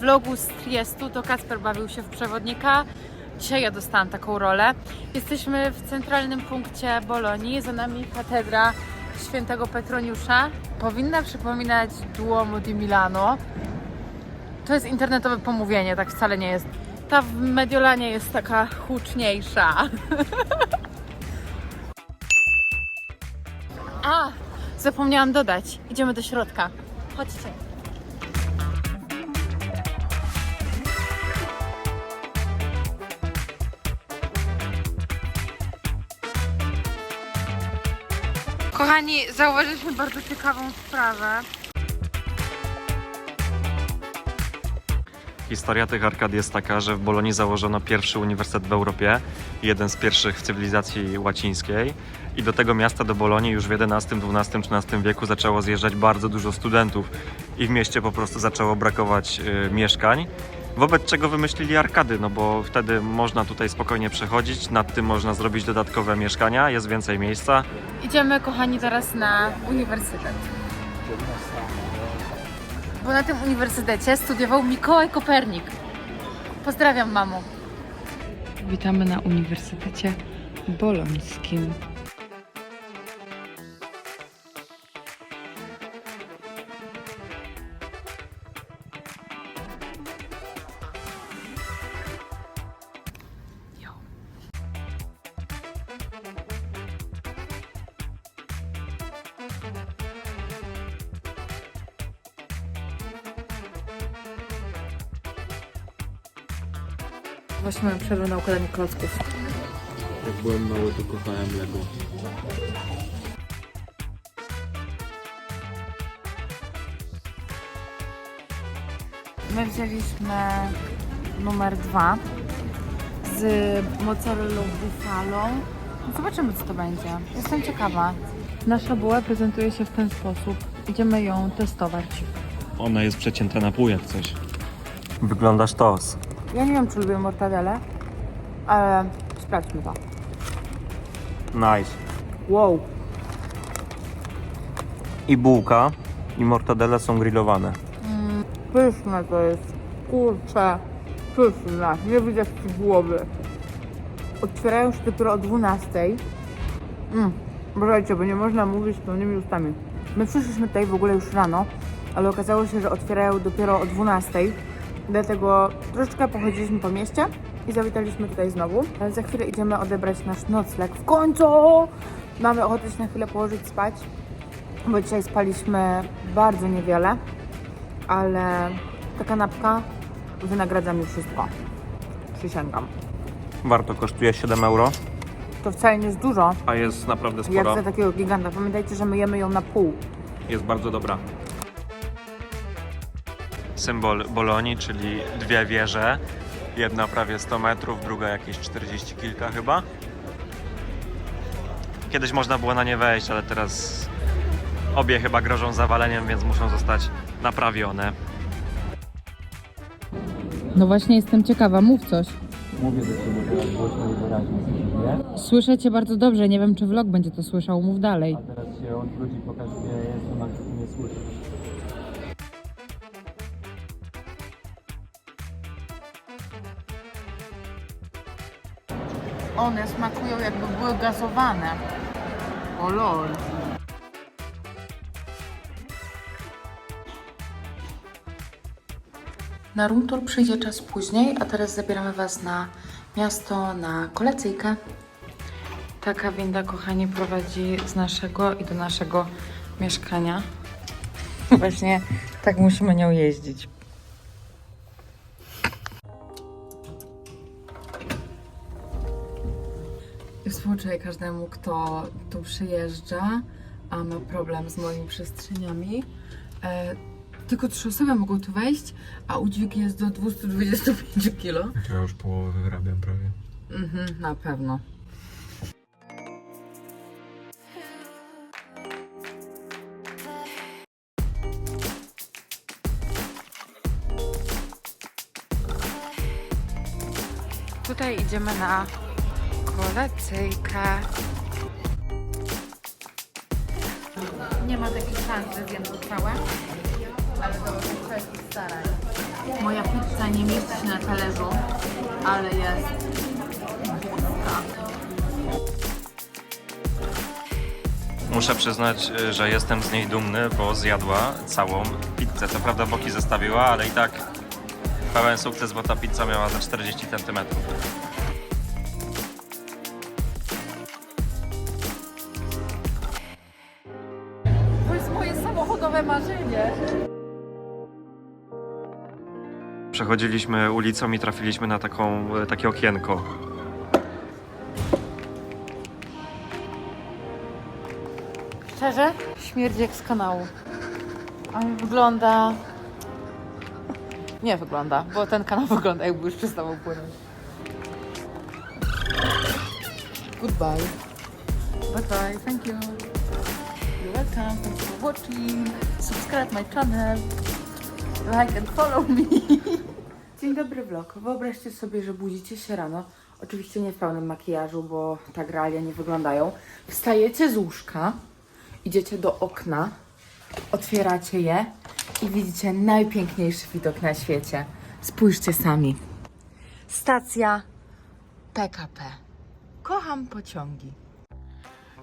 Vlogu z Triestu to Kacper bawił się w przewodnika. Dzisiaj ja dostałam taką rolę. Jesteśmy w centralnym punkcie Bolonii. Za nami katedra świętego Petroniusza. Powinna przypominać Duomo di Milano. To jest internetowe pomówienie, tak wcale nie jest. Ta w Mediolanie jest taka huczniejsza. zapomniałam dodać. Idziemy do środka. Chodźcie. Kochani, zauważyliśmy bardzo ciekawą sprawę. Historia tych arkad jest taka, że w Bolonii założono pierwszy uniwersytet w Europie, jeden z pierwszych w cywilizacji łacińskiej. I do tego miasta, do Bolonii już w XI, XII, XIII wieku zaczęło zjeżdżać bardzo dużo studentów i w mieście po prostu zaczęło brakować y, mieszkań. Wobec czego wymyślili arkady, no bo wtedy można tutaj spokojnie przechodzić, nad tym można zrobić dodatkowe mieszkania, jest więcej miejsca. Idziemy, kochani, teraz na uniwersytet. Bo na tym uniwersytecie studiował Mikołaj Kopernik. Pozdrawiam, mamo. Witamy na Uniwersytecie Bolońskim. Właśnie mamy przerwę na układanie klocków. Jak byłem mały, to kochałem Lego. My wzięliśmy numer dwa z mozzarellą buffalo. Zobaczymy, co to będzie. Jestem ciekawa. Nasza buła prezentuje się w ten sposób. Idziemy ją testować. Ona jest przecięta na pół jak coś. Wygląda sztos. Ja nie wiem, czy lubię mortadele, ale sprawdźmy to. Nice. Wow. I bułka, i mortadele są grillowane. Pyszne to jest. Kurczę. Pyszne. Nie widać ci głowy. Otwierają się dopiero o 12. Mm. Uważajcie, bo nie można mówić pełnymi ustami. My przyszliśmy tutaj w ogóle już rano, ale okazało się, że otwierają dopiero o 12. Dlatego troszeczkę pochodziliśmy po mieście i zawitaliśmy tutaj znowu. Ale za chwilę idziemy odebrać nasz nocleg. W końcu! Mamy ochotę się na chwilę położyć spać, bo dzisiaj spaliśmy bardzo niewiele ale ta kanapka wynagradza mi wszystko. Przysięgam. Warto, kosztuje 7 euro, To wcale nie jest dużo, a jest naprawdę jak sporo. za takiego giganta. Pamiętajcie, że my jemy ją na pół. Jest bardzo dobra. Symbol Bolonii, czyli dwie wieże. Jedna prawie 100 metrów, druga jakieś 40 kilka chyba. Kiedyś można było na nie wejść, ale teraz obie chyba grożą zawaleniem, więc muszą zostać naprawione. No właśnie jestem ciekawa, mów coś. Mówię do ciebie teraz głośno i wyraźnie, nie? Słyszę cię bardzo dobrze, nie wiem czy vlog będzie to słyszał, mów dalej. A teraz się odwróć i pokaż, gdzie ja jestem, a ty nie słyszysz. One smakują jakby były gazowane. O lol. Na room tour przyjdzie czas później, a teraz zabieramy Was na miasto, na kolacyjkę. Taka winda, kochani, prowadzi z naszego i do naszego mieszkania. Właśnie tak musimy nią jeździć. Współczuję każdemu, kto tu przyjeżdża, a ma problem z moimi przestrzeniami. Tylko trzy osoby mogą tu wejść, a udźwig jest do 225 kg. Ja już połowę wyrabiam prawie. Mhm, na pewno. Tutaj idziemy na Kolacyjka. Nie ma takiej szans, że zjem to całe, ale to wszelkich starań. Moja pizza nie mieści się na talerzu, ale jest. Muszę przyznać, y, że jestem z niej dumny, bo zjadła całą pizzę. Co prawda boki zostawiła, ale i tak pełen sukces, bo ta pizza miała za 40 cm. Przechodziliśmy ulicą i trafiliśmy na taką, e, takie okienko. Szczerze? Śmierdzi jak z kanału. Ale wygląda... Nie wygląda, bo ten kanał wygląda jakby już przestawał płynąć. Goodbye. Bye bye, thank you. You're welcome, thanks for watching. Subscribe my channel. Like and follow me. Dzień dobry vlog. Wyobraźcie sobie, że budzicie się rano. Oczywiście nie w pełnym makijażu, bo tak realnie nie wyglądają. Wstajecie z łóżka, idziecie do okna, otwieracie je i widzicie najpiękniejszy widok na świecie. Spójrzcie sami. Stacja PKP. Kocham pociągi.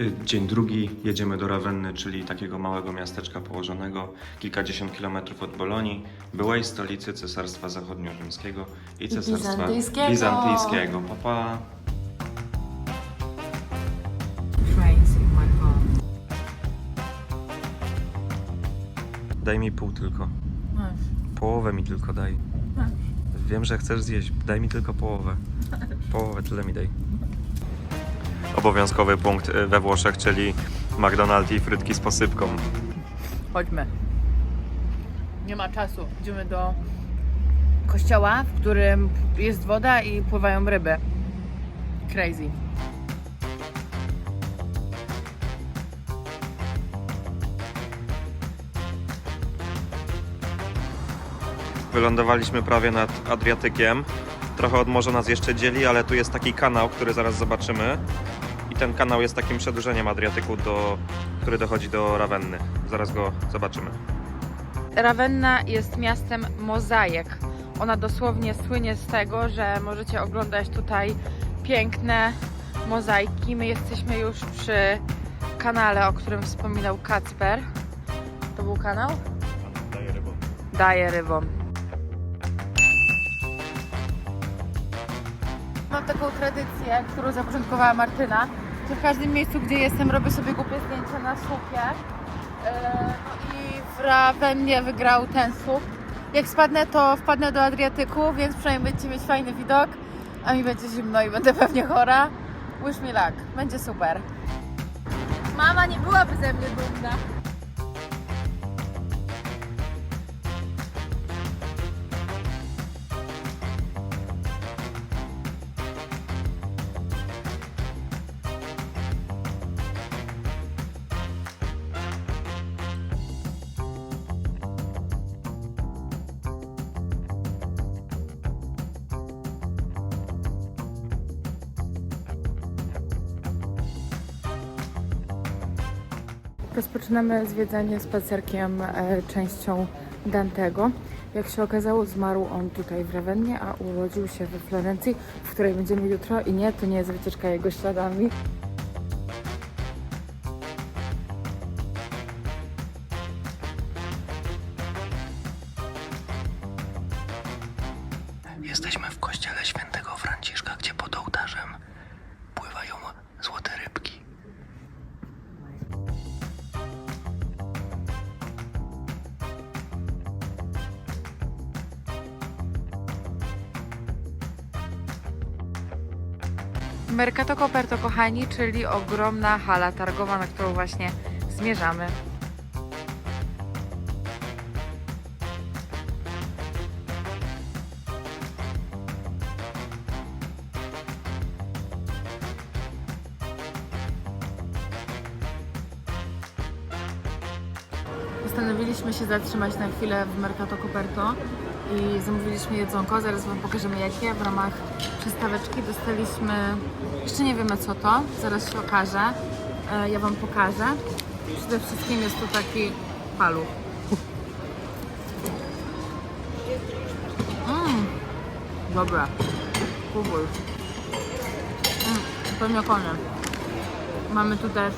Y, Dzień drugi, jedziemy do Rawenny, czyli takiego małego miasteczka położonego kilkadziesiąt kilometrów od Bolonii, byłej stolicy Cesarstwa Zachodniorzymskiego i Cesarstwa Bizantyjskiego. Bizantyjskiego. My heart. Daj mi pół tylko. Masz. Połowę mi tylko daj. Masz. Wiem, że chcesz zjeść. Daj mi tylko połowę. Połowę, tyle mi daj. Obowiązkowy punkt y, we Włoszech, czyli McDonald's i frytki z posypką. Chodźmy. Nie ma czasu. Idziemy do kościoła, w którym jest woda i pływają ryby. Crazy. Wylądowaliśmy prawie nad Adriatykiem. Trochę od morza nas jeszcze dzieli, ale tu jest taki kanał, który zaraz zobaczymy. I ten kanał jest takim przedłużeniem Adriatyku, do, który dochodzi do Rawenny. Zaraz go zobaczymy. Rawenna jest miastem mozaiek. Ona dosłownie słynie z tego, że możecie oglądać tutaj piękne mozaiki. My jesteśmy już przy kanale, o którym wspominał Kacper. To był kanał? Daje rybom. Taką tradycję, którą zapoczątkowała Martyna, że w każdym miejscu, gdzie jestem, robię sobie głupie zdjęcia na słupie. Yy, no I w Rawennie wygrał ten słup. Jak spadnę, to wpadnę do Adriatyku, więc przynajmniej będziecie mieć fajny widok, a mi będzie zimno i będę pewnie chora. Wish me luck. Będzie super. Mama nie byłaby ze mnie dumna. Rozpoczynamy zwiedzanie spacerkiem e, częścią Dantego. Jak się okazało, zmarł on tutaj w Rawennie, a urodził się we Florencji, w której będziemy jutro. I nie, to nie jest wycieczka jego śladami. Kochani, czyli ogromna hala targowa, na którą właśnie zmierzamy. Postanowiliśmy się zatrzymać na chwilę w Mercato Coperto i zamówiliśmy jedzonko. Zaraz Wam pokażemy jakie. W ramach przystaweczki dostaliśmy, jeszcze nie wiemy co to, zaraz się okaże. E, Ja Wam pokażę. Przede wszystkim jest to taki paluch. Mmm, dobra. Próbuj. Mmm, pełniokony. Mamy tu też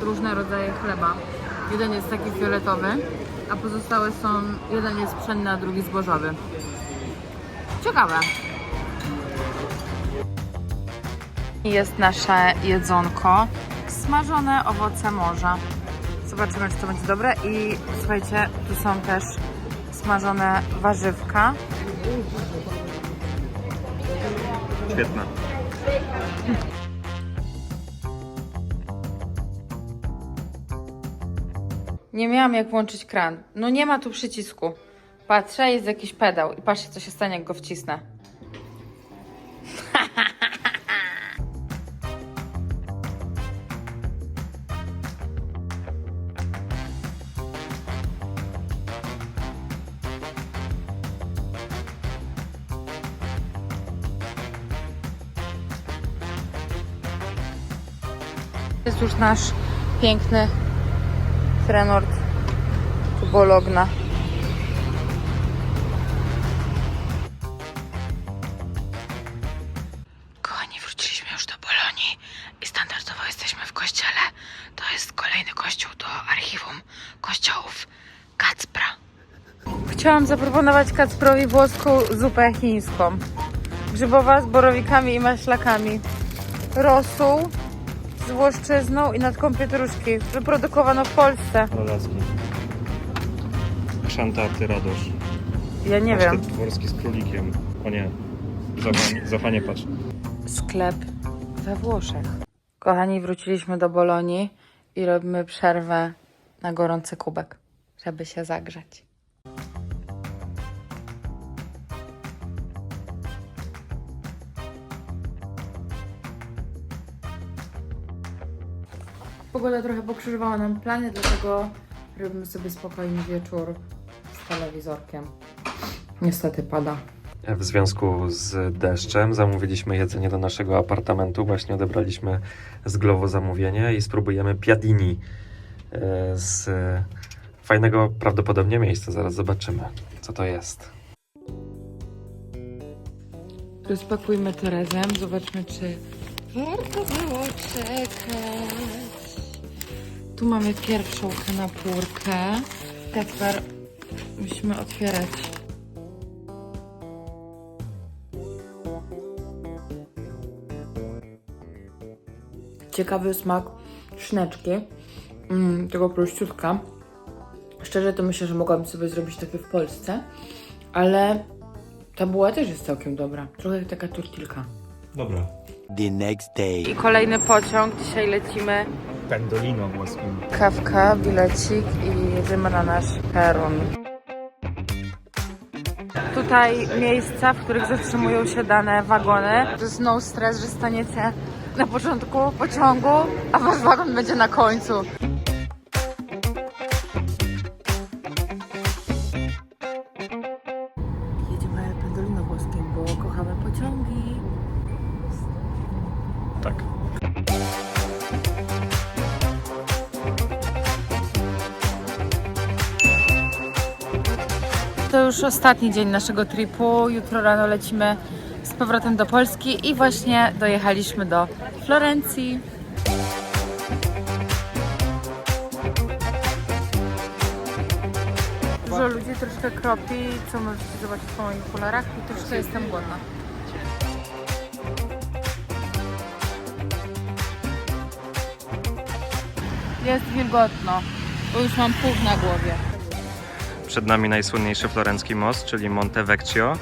różne rodzaje chleba. Jeden jest taki fioletowy, a pozostałe są, jeden jest pszenny, a drugi zbożowy. Ciekawe. Jest nasze jedzonko. Smażone owoce morza. Zobaczymy, czy to będzie dobre. I słuchajcie, tu są też smażone warzywka. Świetne. Nie miałam jak włączyć kran. No nie ma tu przycisku. Patrzę, jest jakiś pedał i patrzcie, co się stanie, jak go wcisnę. Jest już nasz piękny Frenord tu Bologna. Kochani, wróciliśmy już do Bolonii i standardowo jesteśmy w kościele. To jest kolejny kościół do archiwum kościołów Kacpra. Chciałam zaproponować Kacprowi włoską zupę chińską. Grzybowa z borowikami i maślakami. Rosół z włoszczyzną i natką pietruszki. Wyprodukowano w Polsce. Olaski. Krzantaty Radosz. Ja nie wiem. dworski z królikiem. O nie. Zofanie patrz. Sklep we Włoszech. Kochani, wróciliśmy do Bolonii i robimy przerwę na gorący kubek, żeby się zagrzać. Pogoda trochę pokrzyżowała nam plany, dlatego robimy sobie spokojny wieczór z telewizorkiem. Niestety pada. W związku z deszczem zamówiliśmy jedzenie do naszego apartamentu. Właśnie odebraliśmy z Glovo zamówienie i spróbujemy piadini e, z fajnego prawdopodobnie miejsca. Zaraz zobaczymy, co to jest. Rozpakujmy to razem, zobaczmy, czy warto było czekać. Tu mamy pierwszą kanapurkę. Kacper, musimy otwierać. Ciekawy smak szneczki, mm, tego prościutka. Szczerze to myślę, że mogłabym sobie zrobić takie w Polsce, ale ta buła też jest całkiem dobra. Trochę jak taka tortilka. Dobra. the next day. I kolejny pociąg. Dzisiaj lecimy. Pendolino włoskim. Kawka, bilecik i jedziemy na nasz peron. Tutaj miejsca, w których zatrzymują się dane wagony. To jest no stres, że staniecie na początku pociągu, a wasz wagon będzie na końcu. To już ostatni dzień naszego tripu. Jutro rano lecimy z powrotem do Polski i właśnie dojechaliśmy do Florencji. Dużo ludzi troszkę kropi, co możecie zobaczyć po moich okularach i troszkę jestem głodna. Jest wilgotno, bo już mam puch na głowie. Przed nami najsłynniejszy florencki most, czyli Monte Vecchio.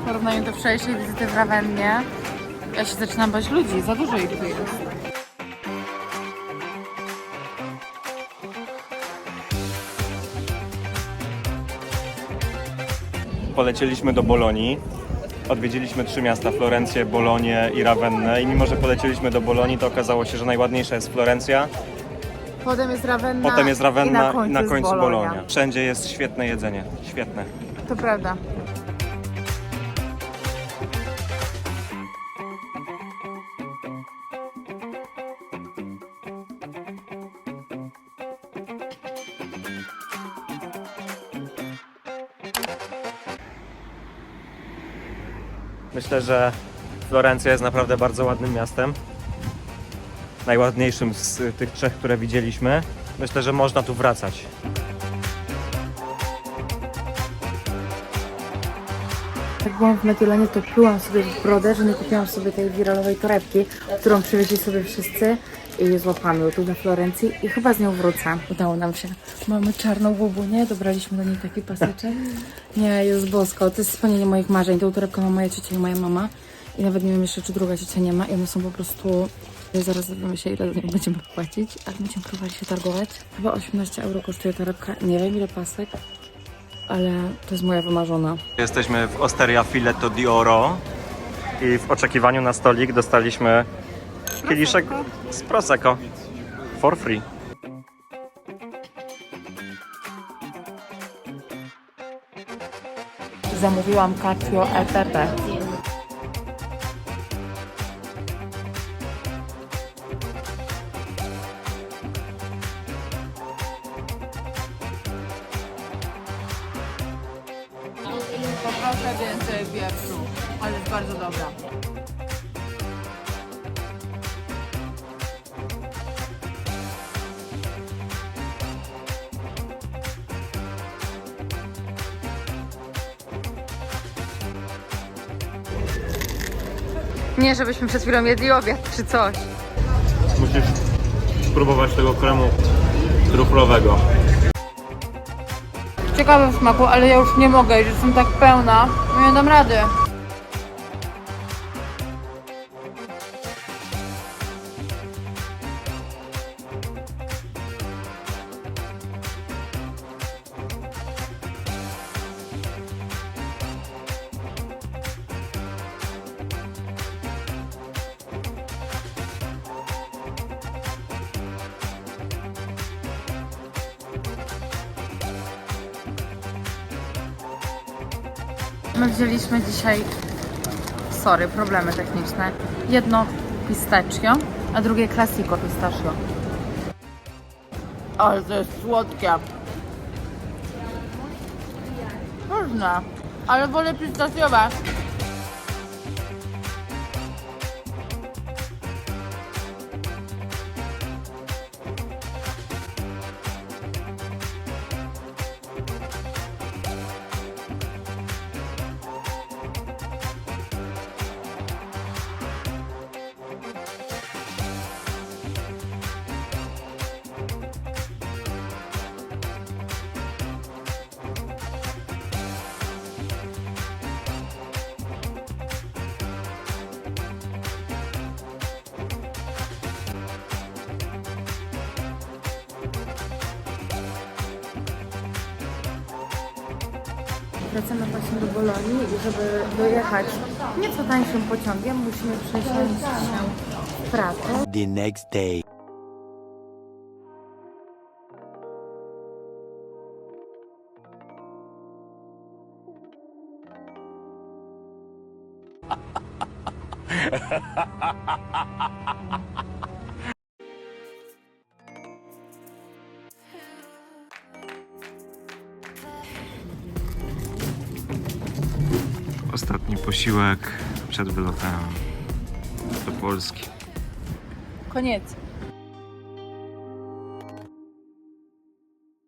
W porównaniu do wczorajszej wizyty w Rawennie, ja się zaczynam bać ludzi, za dużo ich tu jest. Polecieliśmy do Bolonii. Odwiedziliśmy trzy miasta, Florencję, Bolonię i Rawennę i mimo, że polecieliśmy do Bolonii, to okazało się, że najładniejsza jest Florencja, Potem jest Ravenna. potem jest Rawenna i na końcu, jest. Bolonia. Wszędzie jest świetne jedzenie, świetne. To prawda. Myślę, że Florencja jest naprawdę bardzo ładnym miastem. Najładniejszym z tych trzech, które widzieliśmy. Myślę, że można tu wracać. Jak byłam w Mediolanie, to plułam sobie w brodę, że nie kupiłam sobie tej wiralowej torebki, którą przywieźli sobie wszyscy i złapałam ją tu na Florencji i chyba z nią wrócę. Udało nam się. Mamy czarną łubunię, dobraliśmy do niej taki paseczek. Nie, jest bosko. To jest spełnienie moich marzeń. Tą torebkę ma moja ciocia i moja mama. I nawet nie wiem jeszcze, czy druga ciocia nie ma. I one są po prostu... Zaraz dowiemy się, ile za nią będziemy płacić, ale będziemy próbowali się targować. Chyba 18 euro kosztuje torebka. Nie wiem, ile pasek, ale to jest moja wymarzona. Jesteśmy w Osteria Filetto di Oro i w oczekiwaniu na stolik dostaliśmy kieliszek z Prosecco for free. Zamówiłam Cacio e Nie, żebyśmy przed chwilą jedli obiad czy coś. Musisz spróbować tego kremu truflowego. Ciekawe w smaku, ale ja już nie mogę, już jestem tak pełna. No nie dam rady. My wzięliśmy dzisiaj, sorry, problemy techniczne. Jedno pistachio, a drugie classico pistachio. Ale to jest słodkie. Można, ale wolę pistachiowe. Wracamy właśnie do Bolonii i żeby dojechać nieco tańszym pociągiem musimy przesiąść się w Prato. the next day. posiłek przed wylotem do Polski. Koniec.